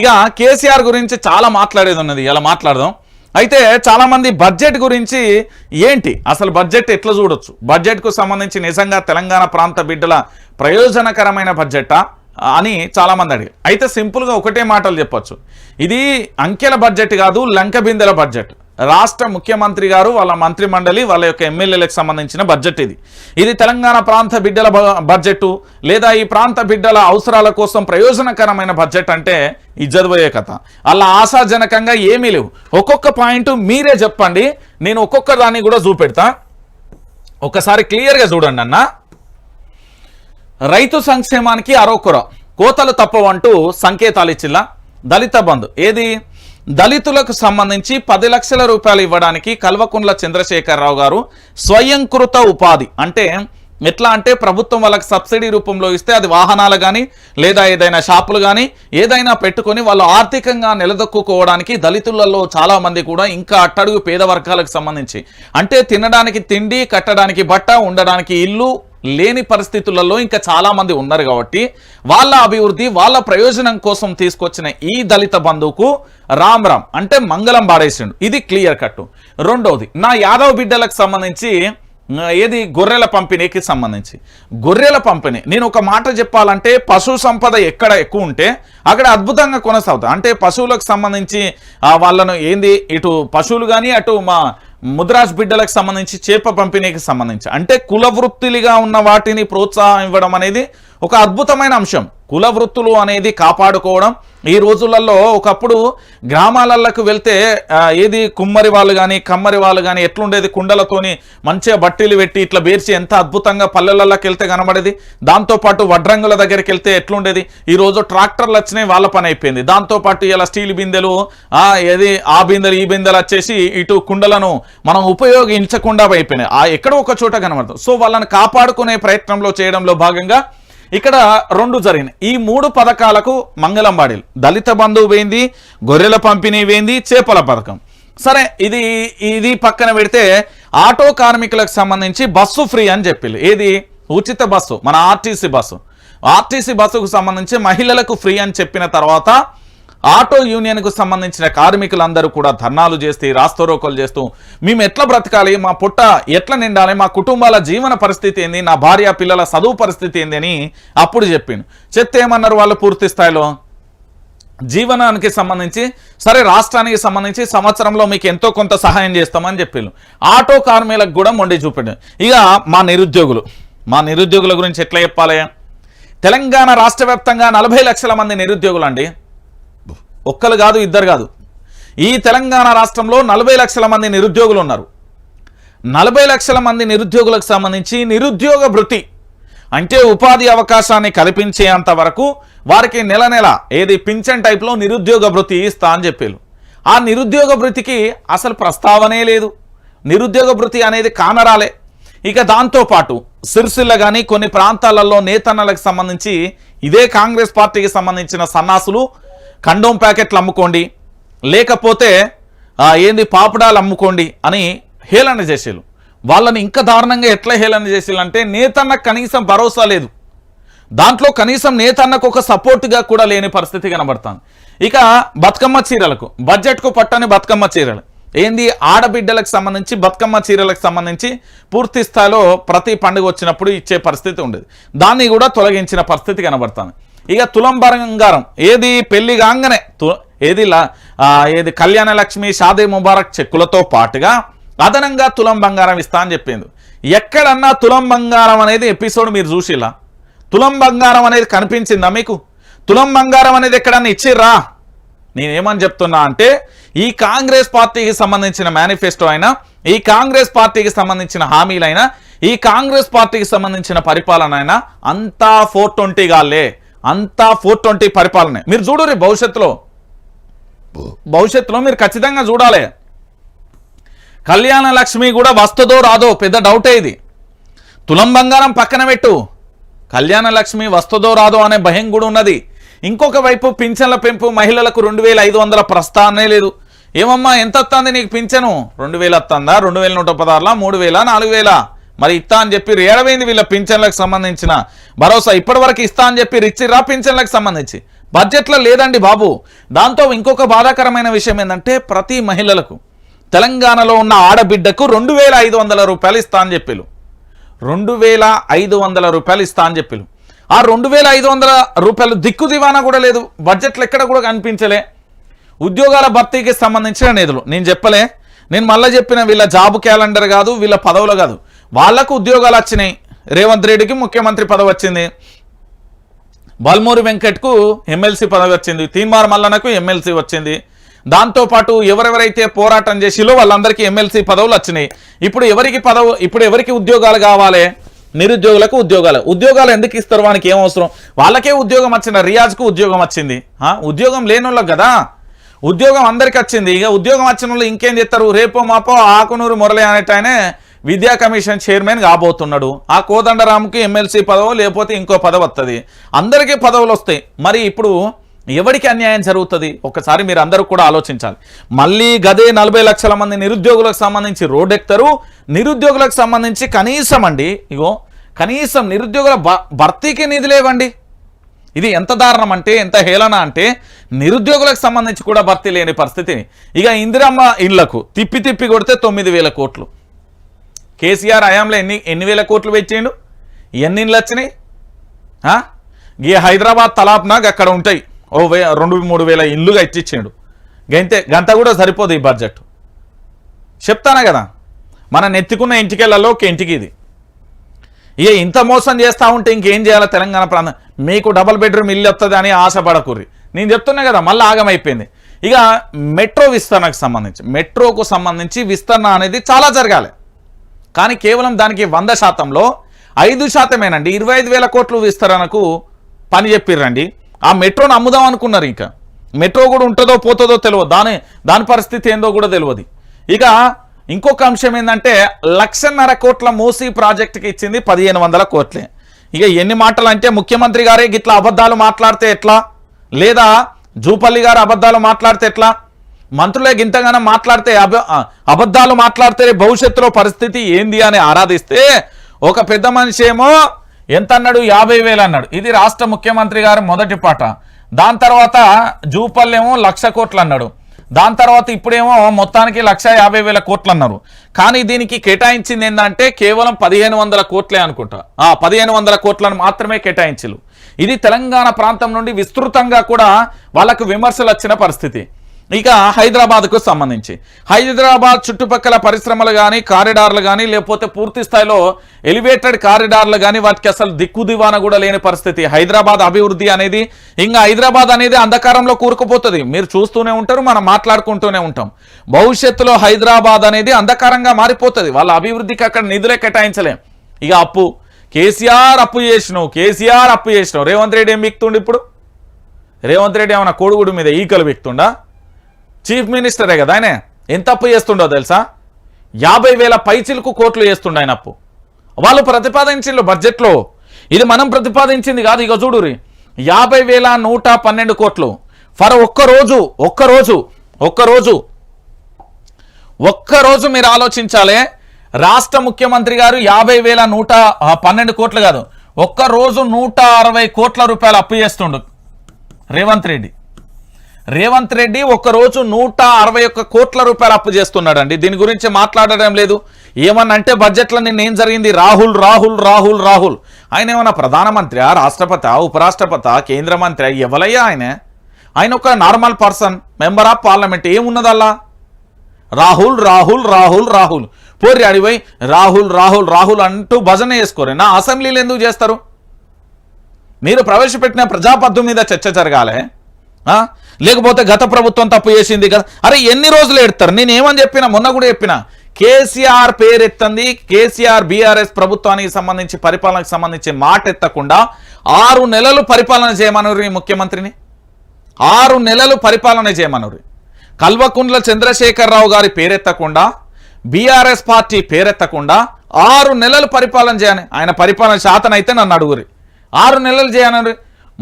ఇక కేసీఆర్ గురించి చాలా మాట్లాడేది ఉన్నది. ఇలా మాట్లాడదాం? అయితే చాలామంది బడ్జెట్ గురించి ఏంటి? అసలు బడ్జెట్ ఎట్లా చూడొచ్చు? బడ్జెట్కు సంబంధించి నిజంగా తెలంగాణ ప్రాంత బిడ్డల ప్రయోజనకరమైన బడ్జెటా అని చాలామంది అడిగారు. అయితే సింపుల్గా ఒకటే మాటలు చెప్పొచ్చు. ఇది అంకెల బడ్జెట్ కాదు లంక బిందెల బడ్జెట్. రాష్ట్ర ముఖ్యమంత్రి గారు వాళ్ళ మంత్రి మండలి వాళ్ళ యొక్క ఎమ్మెల్యేలకు సంబంధించిన బడ్జెట్ ఇది. ఇది తెలంగాణ ప్రాంత బిడ్డల బ- బడ్జెట్ లేదా ఈ ప్రాంత బిడ్డల అవసరాల కోసం ప్రయోజనకరమైన బడ్జెట్ అంటే ఇజ్జద్బోయే కథ. అలా ఆశాజనకంగా ఏమీ లేవు. ఒక్కొక్క పాయింట్ మీరే చెప్పండి. నేను ఒక్కొక్క దాన్ని కూడా చూపెడతా. ఒకసారి క్లియర్గా చూడండి అన్న. రైతు సంక్షేమానికి అరోకొర కోతలు తప్పవంటూ సంకేతాలు ఇచ్చిల్లా. దళిత బంధు. ఏది? దళితులకు సంబంధించి పది లక్షల రూపాయలు ఇవ్వడానికి కల్వకుండ్ల చంద్రశేఖరరావు గారు స్వయంకృత ఉపాధి. అంటే ఎట్లా అంటే ప్రభుత్వం వాళ్ళకి సబ్సిడీ రూపంలో ఇస్తే అది వాహనాలు కానీ లేదా ఏదైనా షాపులు కానీ ఏదైనా పెట్టుకొని వాళ్ళు ఆర్థికంగా నిలదొక్కుకోవడానికి దళితులలో చాలామంది కూడా ఇంకా అట్టడుగు పేద వర్గాలకు సంబంధించి. అంటే తినడానికి తిండి కట్టడానికి బట్ట ఉండడానికి ఇల్లు లేని పరిస్థితులలో ఇంకా చాలామంది ఉన్నారు కాబట్టి వాళ్ళ అభివృద్ధి వాళ్ళ ప్రయోజనం కోసం తీసుకొచ్చిన ఈ దళిత బంధువుకు రామ్ రామ్ అంటే మంగళం పాడేసిండు. ఇది క్లియర్ కట్టు రెండవది నా యాదవ్ బిడ్డలకు సంబంధించి ఏది? గొర్రెల పంపిణీకి సంబంధించి. గొర్రెల పంపిణీ. నేను ఒక మాట చెప్పాలంటే పశు సంపద ఎక్కడ ఎక్కువ ఉంటే అక్కడ అద్భుతంగా కొనసాగుతుంది. అంటే పశువులకు సంబంధించి వాళ్ళను ఏంది? ఇటు పశువులు కానీ అటు మా ముద్రాజ్ బిడ్డలకు సంబంధించి చేప పంపిణీకి సంబంధించి అంటే కుల వృత్తులుగా ఉన్న వాటిని ప్రోత్సాహం ఇవ్వడం అనేది ఒక అద్భుతమైన అంశం. కుల వృత్తులు అనేది కాపాడుకోవడం. ఈ రోజులలో ఒకప్పుడు గ్రామాలకు వెళ్తే ఏది కుమ్మరి వాళ్ళు కానీ కమ్మరి వాళ్ళు కానీ ఎట్లుండేది కుండలతోని మంచిగా బట్టీలు పెట్టి ఇట్లా బేర్చి ఎంత అద్భుతంగా పల్లెలలోకి వెళ్తే కనబడేది. దాంతోపాటు వడ్రంగుల దగ్గరికి వెళ్తే ఎట్లుండేది. ఈ రోజు ట్రాక్టర్లు వచ్చినాయి వాళ్ళ పని అయిపోయింది. దాంతోపాటు ఇలా స్టీల్ బిందెలు ఏది ఆ బిందెలు ఈ బిందెలు వచ్చేసి ఇటు కుండలను మనం ఉపయోగించకుండా అయిపోయినాయి. ఆ ఎక్కడో ఒక చోట కనబడదు. సో వాళ్ళని కాపాడుకునే ప్రయత్నంలో చేయడంలో భాగంగా ఇక్కడ రెండు జరిగినాయి. ఈ మూడు పథకాలకు మంగళం బాడీలు దళిత బంధువు వేయింది గొర్రెల పంపిణీ వేయింది చేపల పథకం. సరే ఇది ఇది పక్కన పెడితే ఆటో కార్మికులకు సంబంధించి బస్సు ఫ్రీ అని చెప్పింది ఏది? ఉచిత బస్సు మన ఆర్టీసీ బస్సు. ఆర్టీసీ బస్సుకు సంబంధించి మహిళలకు ఫ్రీ అని చెప్పిన తర్వాత ఆటో యూనియన్కు సంబంధించిన కార్మికులందరూ కూడా ధర్నాలు చేస్తూ రాస్తోరోకలు చేస్తూ మేము ఎట్లా బ్రతకాలి? మా పుట్ట ఎట్లా నిండాలి? మా కుటుంబాల జీవన పరిస్థితి ఏంది? నా భార్య పిల్లల చదువు పరిస్థితి ఏంది? అని అప్పుడు చెప్పిండు. చెత్తే ఏమన్నారు వాళ్ళు పూర్తి స్థాయిలో? జీవనానికి సంబంధించి సరే రాష్ట్రానికి సంబంధించి సంవత్సరంలో మీకు ఎంతో కొంత సహాయం చేస్తామని చెప్పిండు. ఆటో కార్మికులకు కూడా మొండి చూపెట్టారు ఇక మా నిరుద్యోగులు మా నిరుద్యోగుల గురించి ఎట్లా చెప్పాలి? తెలంగాణ రాష్ట్ర వ్యాప్తంగా నలభై లక్షల మంది నిరుద్యోగులు అండి ఒక్కరు కాదు ఇద్దరు కాదు. ఈ తెలంగాణ రాష్ట్రంలో నలభై లక్షల మంది నిరుద్యోగులు ఉన్నారు. నలభై లక్షల మంది నిరుద్యోగులకు సంబంధించి నిరుద్యోగ భృతి అంటే ఉపాధి అవకాశాన్ని కల్పించేంత వరకు వారికి నెల నెల ఏది పింఛన్ టైప్లో నిరుద్యోగ భృతి ఇస్తా అని చెప్పారు ఆ నిరుద్యోగ భృతికి అసలు ప్రస్తావనే లేదు. నిరుద్యోగ భృతి అనేది కానరాలే. ఇక దాంతోపాటు సిరిసిల్ల కానీ కొన్ని ప్రాంతాలలో నేతన్నలకు సంబంధించి ఇదే కాంగ్రెస్ పార్టీకి సంబంధించిన సన్నాసులు కండోమ్ ప్యాకెట్లు అమ్ముకోండి. లేకపోతే ఏంది పాపడాలు అమ్ముకోండి అని హేళన చేసేలు. వాళ్ళని ఇంకా దారుణంగా ఎట్లా హేళన చేసేలు అంటే నేతన్న కనీసం భరోసా లేదు. దాంట్లో కనీసం నేతన్నకు ఒక సపోర్ట్గా కూడా లేని పరిస్థితి కనబడుతుంది. ఇక బతుకమ్మ చీరలకు బడ్జెట్కు పట్టని బతుకమ్మ చీరలు. ఏంది ఆడబిడ్డలకు సంబంధించి బతుకమ్మ చీరలకు సంబంధించి పూర్తి స్థాయిలో ప్రతి పండుగ వచ్చినప్పుడు ఇచ్చే పరిస్థితి ఉండేది. దాన్ని కూడా తొలగించిన పరిస్థితి కనబడుతుంది. ఇక తులం బంగారం ఏది పెళ్ళి కాగానే తు ఏది ఏది కళ్యాణ లక్ష్మి షాదే ముబారక్ చెక్కులతో పాటుగా అదనంగా తులం బంగారం ఇస్తా అని చెప్పింది. ఎక్కడన్నా తులం బంగారం అనేది ఎపిసోడ్ మీరు చూసిలా? తులం బంగారం అనేది కనిపించిందా మీకు? తులం బంగారం అనేది ఎక్కడన్నా ఇచ్చిర్రా? నేనేమని చెప్తున్నా అంటే ఈ కాంగ్రెస్ పార్టీకి సంబంధించిన మేనిఫెస్టో అయినా ఈ కాంగ్రెస్ పార్టీకి సంబంధించిన హామీలైనా ఈ కాంగ్రెస్ పార్టీకి సంబంధించిన పరిపాలన అయినా అంతా ఫోర్ ట్వంటీ గాలే అంతా ఫోర్ ట్వంటీ పరిపాలనే. మీరు చూడరు భవిష్యత్తులో. భవిష్యత్తులో మీరు ఖచ్చితంగా చూడాలి. కళ్యాణ లక్ష్మి కూడా వస్తుందో రాదో పెద్ద డౌటే ఇది. తులం బంగారం పక్కన పెట్టు. కళ్యాణ లక్ష్మి వస్తుందో రాదో అనే భయం కూడా ఉన్నది. ఇంకొక వైపు పింఛన్ల పెంపు మహిళలకు రెండు వేల ఐదు వందల ప్రస్థానే లేదు. ఏమమ్మా ఎంత వస్తుంది నీకు పింఛను? రెండు వేలు వస్తుందా రెండు వేల నూట పదహారులా? మూడు వేల? నాలుగు వేల? మరి ఇస్తా అని చెప్పి ఏడవైంది వీళ్ళ పింఛన్లకు సంబంధించిన భరోసా. ఇప్పటివరకు ఇస్తా అని చెప్పి ఇచ్చిర్రా పింఛన్లకు సంబంధించి. బడ్జెట్లో లేదండి బాబు. దాంతో ఇంకొక బాధాకరమైన విషయం ఏంటంటే ప్రతి మహిళలకు తెలంగాణలో ఉన్న ఆడబిడ్డకు రెండు వేల ఐదు వందల రూపాయలు ఇస్తా అని చెప్పిలు రెండు వేల ఐదు వందల రూపాయలు ఇస్తా అని చెప్పిలు ఆ రెండు వేల ఐదు వందల రూపాయలు దిక్కు దివానా కూడా లేదు. బడ్జెట్లో ఎక్కడ కూడా కనిపించలే. ఉద్యోగాల భర్తీకి సంబంధించిన నిధులు. నేను చెప్పలే. నేను మళ్ళీ చెప్పిన వీళ్ళ జాబ్ క్యాలెండర్ కాదు వీళ్ళ పదవులు కాదు. వాళ్ళకు ఉద్యోగాలు వచ్చినాయి. రేవంత్ రెడ్డికి ముఖ్యమంత్రి పదవి వచ్చింది. బల్మూరి వెంకట్కు ఎమ్మెల్సీ పదవి వచ్చింది. తీన్మార్ మల్లనకు ఎమ్మెల్సీ వచ్చింది. దాంతోపాటు ఎవరెవరైతే పోరాటం చేసిలో వాళ్ళందరికీ ఎమ్మెల్సీ పదవులు వచ్చినాయి. ఇప్పుడు ఎవరికి పదవు ఇప్పుడు ఎవరికి ఉద్యోగాలు కావాలి? నిరుద్యోగులకు ఉద్యోగాలు. ఉద్యోగాలు ఎందుకు ఇస్తారు వానికి ఏం అవసరం? వాళ్ళకే ఉద్యోగం వచ్చిన రియాజ్కు ఉద్యోగం వచ్చింది. ఉద్యోగం లేని కదా? ఉద్యోగం అందరికి వచ్చింది. ఇక ఉద్యోగం వచ్చిన వాళ్ళు ఇంకేం చేస్తారు? రేపో మాపో ఆకునూరు మురళి అనేట విద్యా కమిషన్ చైర్మన్ కాబోతున్నాడు. ఆ కోదండరాముకి ఎమ్మెల్సీ పదవు లేకపోతే ఇంకో పదవి వస్తుంది అందరికీ పదవులు వస్తాయి. మరి ఇప్పుడు ఎవరికి అన్యాయం జరుగుతుంది? ఒకసారి మీరు అందరూ కూడా ఆలోచించాలి. మళ్ళీ గదే నలభై లక్షల మంది నిరుద్యోగులకు సంబంధించి రోడ్ ఎక్కుతారు నిరుద్యోగులకు సంబంధించి కనీసం అండి ఇగో కనీసం నిరుద్యోగుల భ- భర్తీకి నిధులేవండి ఇది ఎంత దారుణం అంటే ఎంత హేళన అంటే నిరుద్యోగులకు సంబంధించి కూడా భర్తీ లేని పరిస్థితిని. ఇక ఇందిరమ్మ ఇళ్ళకు తిప్పి తిప్పి కొడితే తొమ్మిది వేల కోట్లు. కేసీఆర్ హయాంలో ఎన్ని ఎన్ని వేల కోట్లు పెట్టిండు ఎన్ని ఇండ్లు వచ్చినాయి ఈ హైదరాబాద్ తలాప్నాగ్ అక్కడ ఉంటాయి. ఓ వే రెండు మూడు వేల ఇల్లుగా ఇచ్చిచ్చిండు గంతే గంత కూడా సరిపోదు ఈ బడ్జెట్ చెప్తానా కదా? మనం ఎత్తుకున్న ఇంటికెళ్ళలో ఒక ఇంటికి ఇది. ఇక ఇంత మోసం చేస్తా ఉంటే ఇంకేం చేయాలి తెలంగాణ ప్రాంతం? మీకు డబుల్ బెడ్రూమ్ ఇల్లు వస్తుంది అని ఆశపడకుర్రి. నేను చెప్తున్నా కదా మళ్ళీ ఆగమైపోయింది. ఇక మెట్రో విస్తరణకు సంబంధించి మెట్రోకు సంబంధించి విస్తరణ అనేది చాలా జరగాలి. కానీ కేవలం దానికి వంద శాతంలో ఐదు శాతమేనండి. ఇరవై ఐదు వేల కోట్లు విస్తరణకు పని చెప్పిర్రండి. ఆ మెట్రోను అమ్ముదాం అనుకున్నారు ఇంకా. మెట్రో కూడా ఉంటుందో పోతుందో తెలియదు దాని దాని పరిస్థితి ఏందో కూడా తెలియదు ఇక ఇంకొక అంశం ఏంటంటే లక్షన్నర కోట్ల మూసీ ప్రాజెక్టుకి ఇచ్చింది పదిహేను వందల కోట్లే. ఇక ఎన్ని మాటలు అంటే ముఖ్యమంత్రి గారే గిట్లా అబద్ధాలు మాట్లాడితే ఎట్లా? లేదా జూపల్లి గారు అబద్ధాలు మాట్లాడితే ఎట్లా? మంత్రులే గింతగానం మాట్లాడితే అబ అబద్ధాలు మాట్లాడితే భవిష్యత్తులో పరిస్థితి ఏంది అని ఆరాధిస్తే ఒక పెద్ద మనిషి ఏమో ఎంత అన్నాడు యాభై వేలు అన్నాడు. ఇది రాష్ట్ర ముఖ్యమంత్రి గారు మొదటి పాట. దాని తర్వాత జూపల్లేమో లక్ష కోట్లు అన్నాడు. దాని తర్వాత ఇప్పుడేమో మొత్తానికి లక్ష యాభై వేల కోట్లు అన్నారు. కానీ దీనికి కేటాయించింది ఏంటంటే కేవలం పదిహేను వందల కోట్లే అనుకుంటా. ఆ పదిహేను వందల కోట్లను మాత్రమే కేటాయించలు ఇది తెలంగాణ ప్రాంతం నుండి విస్తృతంగా కూడా వాళ్ళకు విమర్శలు వచ్చిన పరిస్థితి. ఇక హైదరాబాద్కు సంబంధించి. హైదరాబాద్ చుట్టుపక్కల పరిశ్రమలు కానీ కారిడార్లు కానీ లేకపోతే పూర్తి స్థాయిలో ఎలివేటెడ్ కారిడార్లు కానీ వాటికి అసలు దిక్కు దివాన కూడా లేని పరిస్థితి. హైదరాబాద్ అభివృద్ధి అనేది ఇంకా హైదరాబాద్ అనేది అంధకారంలో కూరుకుపోతుంది. మీరు చూస్తూనే ఉంటారు మనం మాట్లాడుకుంటూనే ఉంటాం. భవిష్యత్తులో హైదరాబాద్ అనేది అంధకారంగా మారిపోతుంది. వాళ్ళ అభివృద్ధికి అక్కడ నిధులే కేటాయించలేం. ఇక అప్పు. కేసీఆర్ అప్పు చేసినావు కేసీఆర్ అప్పు చేసినావు. రేవంత్ రెడ్డి ఏం బిక్తుండు ఇప్పుడు? రేవంత్ రెడ్డి ఏమైనా కోడుగుడు మీద ఈకలు బిక్తుండా చీఫ్ మినిస్టరే కదా ఆయన. ఎంత అప్పు చేస్తుండో తెలుసా? యాభై వేల పైచిలకు కోట్లు చేస్తుండ ఆయన అప్పు. వాళ్ళు ప్రతిపాదించిండ్రు బడ్జెట్లో. ఇది మనం ప్రతిపాదించింది కాదు ఇక చూడురి యాభై వేల నూట పన్నెండు కోట్లు. ఫర్ ఒక్కరోజు ఒక్కరోజు ఒక్కరోజు ఒక్కరోజు మీరు ఆలోచించాలి రాష్ట్ర ముఖ్యమంత్రి గారు యాభై వేల నూట పన్నెండు కోట్లు కాదు. ఒక్క రోజు నూట అరవై కోట్ల రూపాయలు అప్పు చేస్తుండు రేవంత్ రెడ్డి. రేవంత్ రెడ్డి ఒక్కరోజు నూట అరవై ఒక్క కోట్ల రూపాయలు అప్పు చేస్తున్నాడండి. దీని గురించి మాట్లాడడం లేదు. ఏమన్నా అంటే బడ్జెట్లో నిన్న ఏం జరిగింది? రాహుల్ రాహుల్ రాహుల్ రాహుల్. ఆయన ఏమన్నా ప్రధానమంత్రి రాష్ట్రపతి ఉపరాష్ట్రపతి కేంద్ర మంత్రి ఎవలయ్యా ఆయన? ఆయన ఒక normal person member of parliament. ఏమున్నదల్లా? Rahul Rahul Rahul Rahul. పోరి అడిపోయి రాహుల్ రాహుల్ రాహుల్ అంటూ భజన చేసుకోరు. నా అసెంబ్లీలు ఎందుకు చేస్తారు? మీరు ప్రవేశపెట్టిన ప్రజాపద్దు మీద చర్చ జరగాలి. లేకపోతే గత ప్రభుత్వం తప్పు చేసింది కదా. అరే ఎన్ని రోజులు ఎడతారు నేను ఏమని చెప్పిన మొన్న కూడా చెప్పిన. కేసీఆర్ పేరెత్తంది కేసీఆర్ బీఆర్ఎస్ ప్రభుత్వానికి సంబంధించి పరిపాలనకు సంబంధించి మాట ఎత్తకుండా ఆరు నెలలు పరిపాలన చేయమనురి ముఖ్యమంత్రిని. ఆరు నెలలు పరిపాలన చేయమనురి కల్వకుండ్ల చంద్రశేఖరరావు గారి పేరెత్తకుండా బీఆర్ఎస్ పార్టీ పేరెత్తకుండా ఆరు నెలలు పరిపాలన చేయని ఆయన పరిపాలన శాతం అయితే నన్ను అడుగురి ఆరు నెలలు చేయనరు